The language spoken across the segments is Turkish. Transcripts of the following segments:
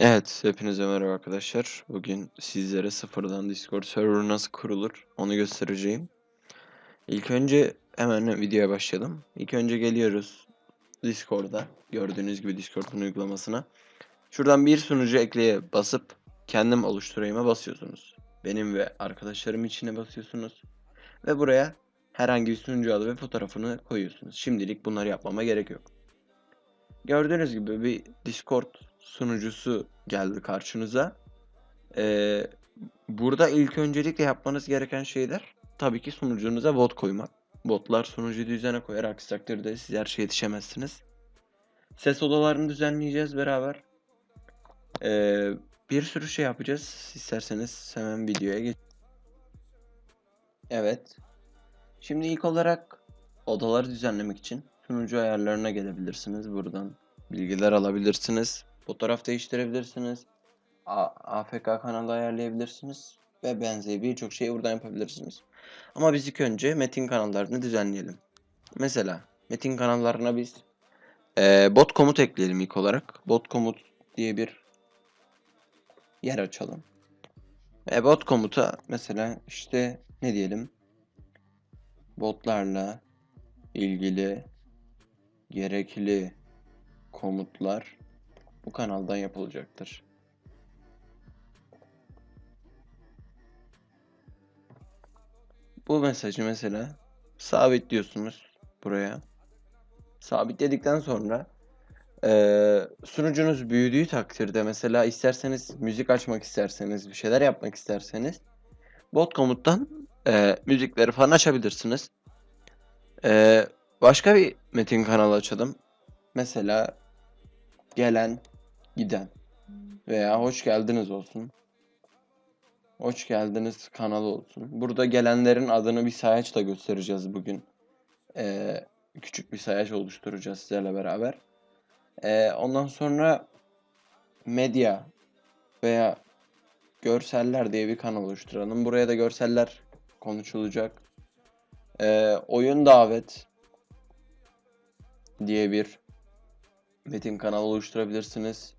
Evet, hepinize merhaba arkadaşlar. Bugün sizlere sıfırdan Discord server nasıl kurulur onu göstereceğim. İlk önce hemen videoya başlayalım. İlk önce geliyoruz Discord'a. Gördüğünüz gibi Discord'un uygulamasına. Şuradan bir sunucu ekleye basıp kendim oluşturayım'a basıyorsunuz. Benim ve arkadaşlarım içine basıyorsunuz. Ve buraya herhangi bir sunucu adı ve fotoğrafını koyuyorsunuz. Şimdilik bunları yapmama gerek yok. Gördüğünüz gibi bir Discord sunucusu geldi karşınıza. Ee, burada ilk öncelikle yapmanız gereken şeyler tabii ki sunucunuza bot koymak. Botlar sunucu düzene koyar. Aksi takdirde siz her şeye yetişemezsiniz. Ses odalarını düzenleyeceğiz beraber. Ee, bir sürü şey yapacağız. İsterseniz hemen videoya geç. Evet. Şimdi ilk olarak odaları düzenlemek için sunucu ayarlarına gelebilirsiniz. Buradan bilgiler alabilirsiniz. Fotoğraf değiştirebilirsiniz. A- AFK kanalı ayarlayabilirsiniz. Ve benzeri birçok şeyi buradan yapabilirsiniz. Ama biz ilk önce metin kanallarını düzenleyelim. Mesela metin kanallarına biz eee, bot komut ekleyelim ilk olarak. Bot komut diye bir yer açalım. Ve bot komuta mesela işte ne diyelim? Botlarla ilgili gerekli komutlar bu kanaldan yapılacaktır. Bu mesajı mesela sabitliyorsunuz buraya. Sabitledikten sonra eee, sunucunuz büyüdüğü takdirde mesela isterseniz müzik açmak isterseniz bir şeyler yapmak isterseniz bot komuttan eee, müzikleri falan açabilirsiniz. Eee, başka bir metin kanalı açalım. Mesela gelen giden veya hoş geldiniz olsun. Hoş geldiniz kanalı olsun. Burada gelenlerin adını bir sayaçla göstereceğiz bugün. Ee, küçük bir sayaç oluşturacağız sizlerle beraber. Ee, ondan sonra medya veya görseller diye bir kanal oluşturalım. Buraya da görseller konuşulacak. Ee, oyun davet diye bir metin kanalı oluşturabilirsiniz.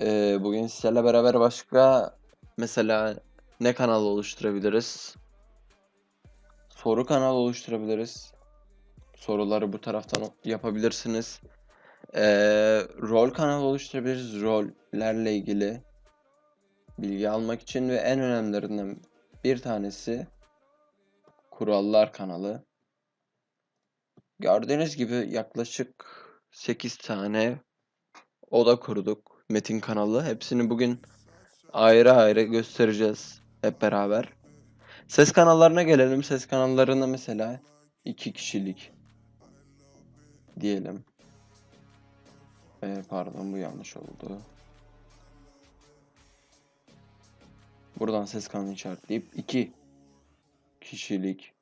Ee, bugün sizlerle beraber başka mesela ne kanal oluşturabiliriz? Soru kanalı oluşturabiliriz. Soruları bu taraftan yapabilirsiniz. Ee, rol kanalı oluşturabiliriz. Rollerle ilgili bilgi almak için ve en önemlilerinden bir tanesi kurallar kanalı. Gördüğünüz gibi yaklaşık 8 tane oda kurduk. Metin kanalı. Hepsini bugün ayrı ayrı göstereceğiz hep beraber. Ses kanallarına gelelim. Ses kanallarına mesela iki kişilik diyelim. Ee, pardon bu yanlış oldu. Buradan ses kanalı işaretleyip iki kişilik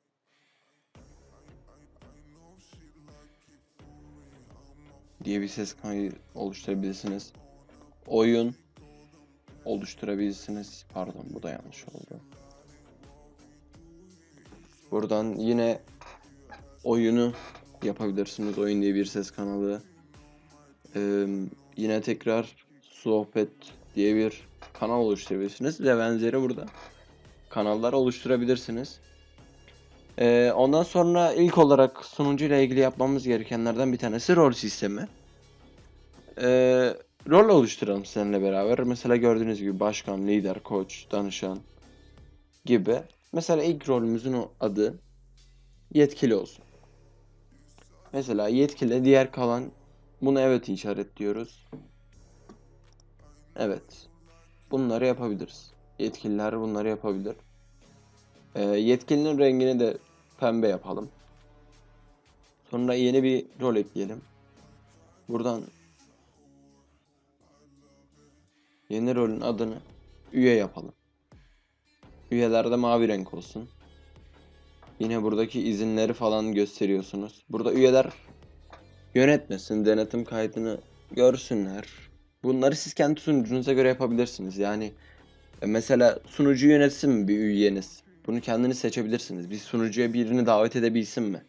diye bir ses kaydı oluşturabilirsiniz. Oyun oluşturabilirsiniz. Pardon bu da yanlış oldu. Buradan yine oyunu yapabilirsiniz. Oyun diye bir ses kanalı. Ee, yine tekrar sohbet diye bir kanal oluşturabilirsiniz ve benzeri burada kanallar oluşturabilirsiniz. Ee, ondan sonra ilk olarak sunucu ilgili yapmamız gerekenlerden bir tanesi rol sistemi. Ee, rol oluşturalım seninle beraber. Mesela gördüğünüz gibi başkan, lider, koç, danışan gibi. Mesela ilk rolümüzün adı yetkili olsun. Mesela yetkili diğer kalan bunu evet işaretliyoruz. Evet. Bunları yapabiliriz. Yetkililer bunları yapabilir. Ee, yetkilinin rengini de pembe yapalım. Sonra yeni bir rol ekleyelim. Buradan yeni rolün adını üye yapalım. Üyelerde mavi renk olsun. Yine buradaki izinleri falan gösteriyorsunuz. Burada üyeler yönetmesin, denetim kaydını görsünler. Bunları siz kendi sunucunuza göre yapabilirsiniz. Yani e, mesela sunucu yönetsin mi bir üyeniz? Bunu kendiniz seçebilirsiniz. Bir sunucuya birini davet edebilsin mi?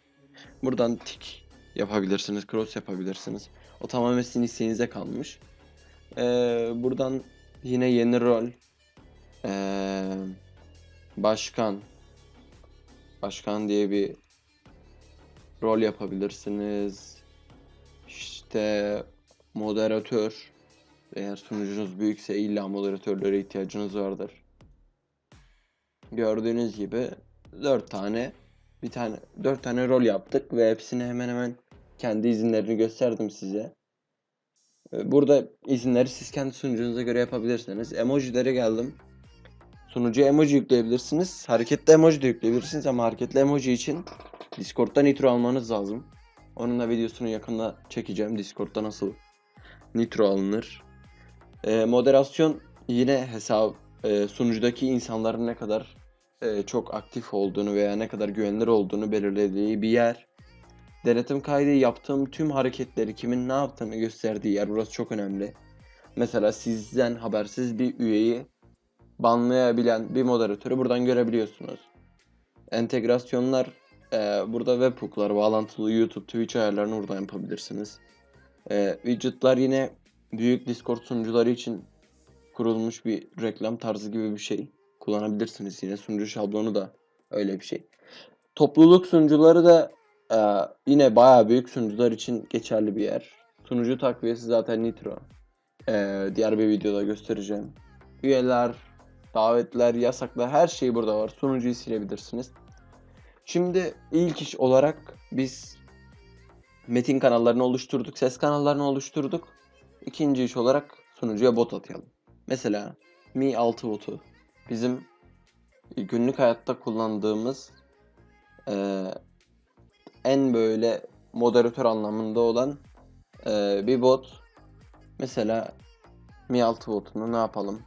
Buradan tik yapabilirsiniz, cross yapabilirsiniz. O tamamen sizin isteğinize kalmış. Ee, buradan yine yeni rol. Ee, başkan. Başkan diye bir rol yapabilirsiniz. İşte moderatör. Eğer sunucunuz büyükse illa moderatörlere ihtiyacınız vardır. Gördüğünüz gibi 4 tane bir tane 4 tane rol yaptık ve hepsini hemen hemen kendi izinlerini gösterdim size. Ee, Burada izinleri siz kendi sunucunuza göre yapabilirsiniz. Emojilere geldim. Sunucuya emoji yükleyebilirsiniz. Hareketli emoji de yükleyebilirsiniz ama hareketli emoji için Discord'da nitro almanız lazım. Onun da videosunu yakında çekeceğim. Discord'da nasıl nitro alınır. Ee, moderasyon yine hesap e, sunucudaki insanların ne kadar e, çok aktif olduğunu veya ne kadar güvenilir olduğunu belirlediği bir yer. Denetim kaydı yaptığım tüm hareketleri kimin ne yaptığını gösterdiği yer. Burası çok önemli. Mesela sizden habersiz bir üyeyi banlayabilen bir moderatörü buradan görebiliyorsunuz. Entegrasyonlar e, burada webhooklar bağlantılı YouTube, Twitch ayarlarını buradan yapabilirsiniz. E, widgetlar yine büyük Discord sunucuları için kurulmuş bir reklam tarzı gibi bir şey. Kullanabilirsiniz yine sunucu şablonu da öyle bir şey. Topluluk sunucuları da e, yine bayağı büyük sunucular için geçerli bir yer. Sunucu takviyesi zaten Nitro. E, diğer bir videoda göstereceğim. Üyeler, davetler, yasaklar her şey burada var. Sunucuyu silebilirsiniz. Şimdi ilk iş olarak biz metin kanallarını oluşturduk, ses kanallarını oluşturduk. İkinci iş olarak sunucuya bot atayalım. Mesela Mi 6 botu bizim günlük hayatta kullandığımız en böyle moderatör anlamında olan eee, bir bot. Mesela Mi 6 botunu ne yapalım?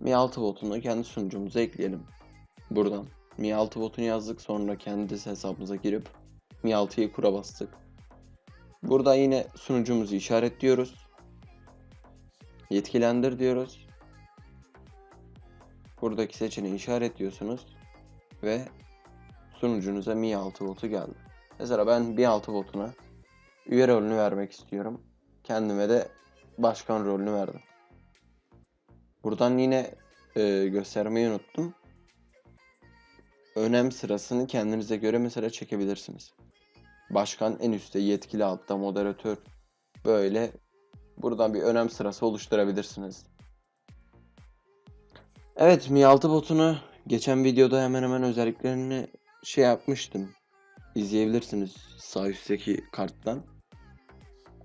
Mi 6 botunu kendi sunucumuza ekleyelim. Buradan. Mi 6 botunu yazdık sonra kendi hesabımıza girip Mi 6'yı kura bastık. Burada yine sunucumuzu işaretliyoruz. Yetkilendir diyoruz. Buradaki seçeneği işaretliyorsunuz ve sunucunuza Mi 6 botu geldi. Mesela ben Mi 6 botuna üye rolünü vermek istiyorum. Kendime de başkan rolünü verdim. Buradan yine e, göstermeyi unuttum. Önem sırasını kendinize göre mesela çekebilirsiniz. Başkan en üstte, yetkili altta, moderatör. Böyle buradan bir önem sırası oluşturabilirsiniz. Evet, Mi 6 botunu geçen videoda hemen hemen özelliklerini şey yapmıştım. İzleyebilirsiniz sağ üstteki karttan.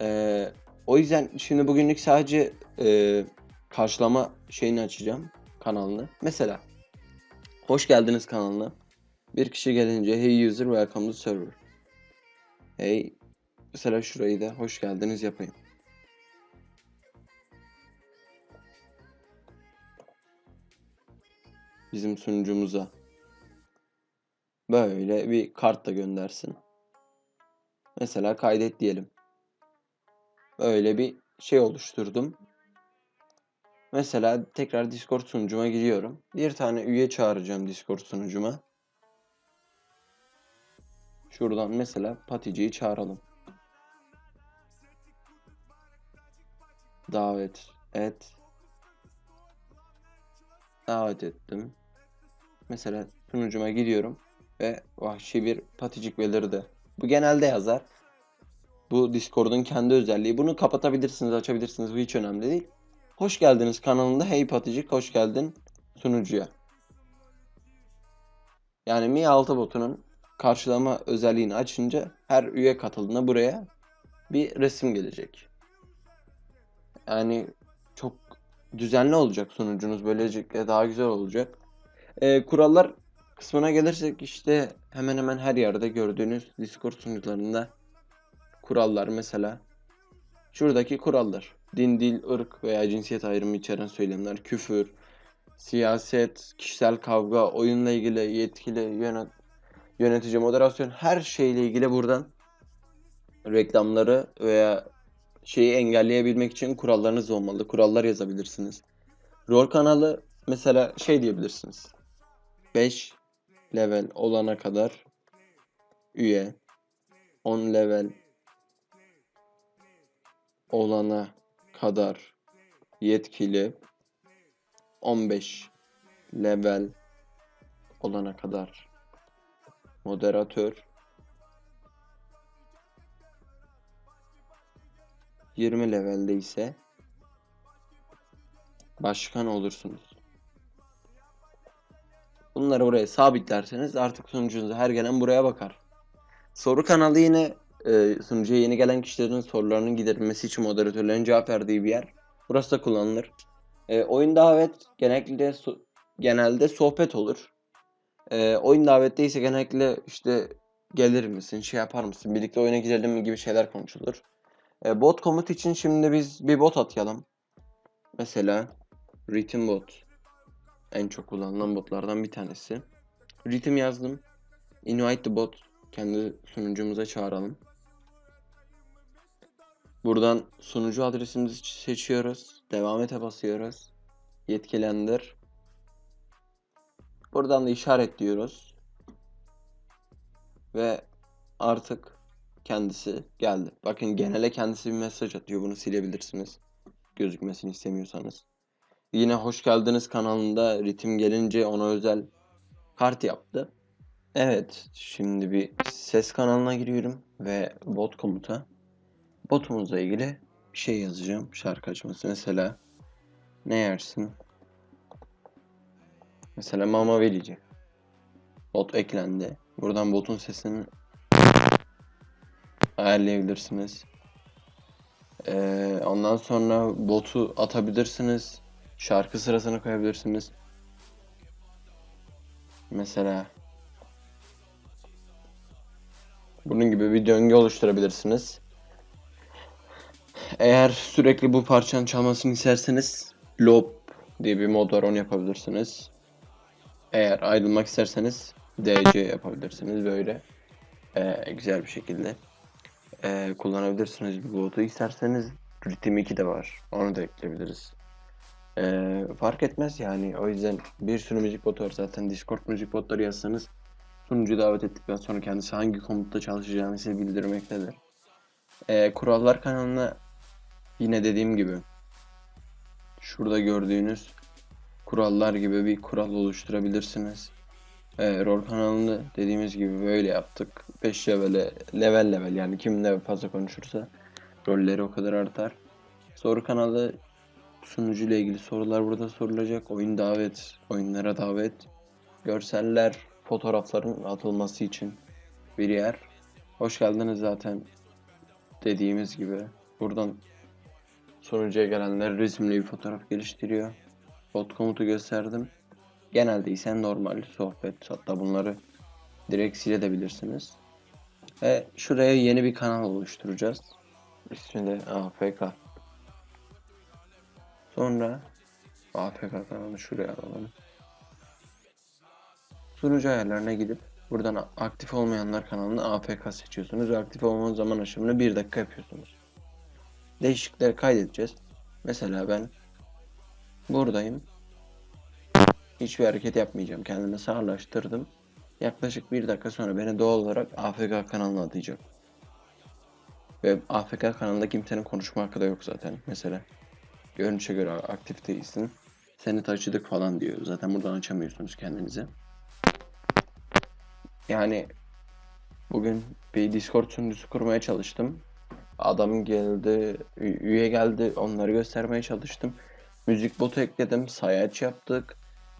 Ee, o yüzden şimdi bugünlük sadece e, karşılama şeyini açacağım kanalını. Mesela hoş geldiniz kanalına. Bir kişi gelince hey user welcome to server. Hey mesela şurayı da hoş geldiniz yapayım. Bizim sunucumuza. Böyle bir kart da göndersin. Mesela kaydet diyelim. Böyle bir şey oluşturdum. Mesela tekrar Discord sunucuma giriyorum. Bir tane üye çağıracağım Discord sunucuma. Şuradan mesela Patici'yi çağıralım. Davet et. Davet ettim. Mesela sunucuma gidiyorum ve vahşi bir paticik belirdi. Bu genelde yazar. Bu Discord'un kendi özelliği. Bunu kapatabilirsiniz, açabilirsiniz. Bu hiç önemli değil. Hoş geldiniz kanalında. Hey Paticik hoş geldin sunucuya. Yani Mi 6 botunun karşılama özelliğini açınca her üye katıldığında buraya bir resim gelecek. Yani çok düzenli olacak sunucunuz. Böylelikle daha güzel olacak. Ee, kurallar kısmına gelirsek işte hemen hemen her yerde gördüğünüz Discord sunucularında kurallar mesela şuradaki kurallar. Din, dil, ırk veya cinsiyet ayrımı içeren söylemler, küfür, siyaset, kişisel kavga, oyunla ilgili yetkili yönet yönetici, moderasyon her şeyle ilgili buradan reklamları veya şeyi engelleyebilmek için kurallarınız olmalı. Kurallar yazabilirsiniz. Rol kanalı mesela şey diyebilirsiniz. 5 level olana kadar üye. 10 level olana kadar yetkili. 15 level olana kadar moderatör. 20 levelde ise başkan olursunuz. Bunları buraya sabitlerseniz artık sunucunuz her gelen buraya bakar. Soru kanalı yine e, sunucuya yeni gelen kişilerin sorularının giderilmesi için moderatörlerin cevap verdiği bir yer. Burası da kullanılır. E, oyun davet genellikle so- genelde sohbet olur. E, oyun davette ise genellikle işte gelir misin, şey yapar mısın, birlikte oyuna girelim mi gibi şeyler konuşulur. E, bot komut için şimdi biz bir bot atayalım. Mesela Rhythm bot. En çok kullanılan botlardan bir tanesi. Rhythm yazdım. Invite the bot. Kendi sunucumuza çağıralım. Buradan sunucu adresimizi seçiyoruz. Devam ete basıyoruz. Yetkilendir. Buradan da işaret diyoruz. Ve artık kendisi geldi. Bakın genele kendisi bir mesaj atıyor. Bunu silebilirsiniz. Gözükmesini istemiyorsanız. Yine hoş geldiniz kanalında ritim gelince ona özel kart yaptı. Evet, şimdi bir ses kanalına giriyorum ve bot komuta. Botumuzla ilgili bir şey yazacağım. Şarkı açması mesela. Ne yersin? Mesela mama verici. Bot eklendi. Buradan botun sesini ayarlayabilirsiniz. Ee, ondan sonra botu atabilirsiniz. Şarkı sırasını koyabilirsiniz. Mesela bunun gibi bir döngü oluşturabilirsiniz. Eğer sürekli bu parçanın çalmasını isterseniz loop diye bir mod var onu yapabilirsiniz. Eğer ayrılmak isterseniz DC yapabilirsiniz böyle ee, güzel bir şekilde ee, kullanabilirsiniz bu botu. İsterseniz Rhythm 2 de var onu da ekleyebiliriz. Ee, fark etmez yani o yüzden bir sürü müzik botu var zaten Discord müzik botları yazsanız sunucu davet ettikten sonra kendisi hangi komutta çalışacağını size bildirmektedir. Ee, kurallar kanalına yine dediğim gibi şurada gördüğünüz kurallar gibi bir kural oluşturabilirsiniz. Ee, rol kanalını dediğimiz gibi böyle yaptık. 5 levele level level yani kim ne fazla konuşursa rolleri o kadar artar. Soru kanalı sunucu ile ilgili sorular burada sorulacak. Oyun davet, oyunlara davet, görseller, fotoğrafların atılması için bir yer. Hoş geldiniz zaten dediğimiz gibi. Buradan sunucuya gelenler resimli bir fotoğraf geliştiriyor. Bot komutu gösterdim. Genelde ise normal sohbet hatta bunları direkt silebilirsiniz. Ve şuraya yeni bir kanal oluşturacağız. İsmi de AFK. Sonra APK kanalı şuraya alalım. Sunucu ayarlarına gidip buradan aktif olmayanlar kanalını APK seçiyorsunuz ve aktif olmanın zaman aşımını 1 dakika yapıyorsunuz. Değişiklikleri kaydedeceğiz. Mesela ben buradayım. Hiçbir hareket yapmayacağım. Kendimi sağırlaştırdım. Yaklaşık bir dakika sonra beni doğal olarak AFK kanalına atacak. Ve AFK kanalında kimsenin konuşma hakkı da yok zaten mesela. Görünüşe göre aktif değilsin. Seni taşıdık falan diyor. Zaten buradan açamıyorsunuz kendinizi. Yani bugün bir Discord sunucusu kurmaya çalıştım. Adam geldi, üye geldi. Onları göstermeye çalıştım. Müzik botu ekledim. Sayaç yaptık.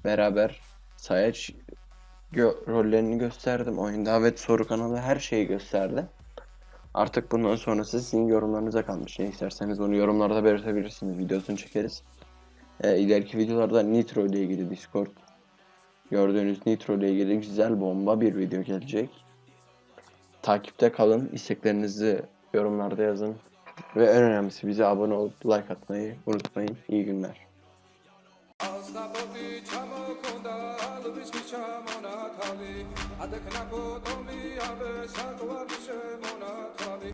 Beraber sayaç gö- rollerini gösterdim. Oyun davet soru kanalı her şeyi gösterdi. Artık bundan sonrası sizin yorumlarınıza kalmış. Ne isterseniz onu yorumlarda belirtebilirsiniz. Videosunu çekeriz. Ee, ileriki videolarda Nitro ile ilgili Discord gördüğünüz Nitro ile ilgili güzel bomba bir video gelecek. Takipte kalın. isteklerinizi yorumlarda yazın. Ve en önemlisi bize abone olup like atmayı unutmayın. İyi günler. ალდისკი ჩამონათალი ადეკნაფო ტომი აბე საყვარი შემონათალი.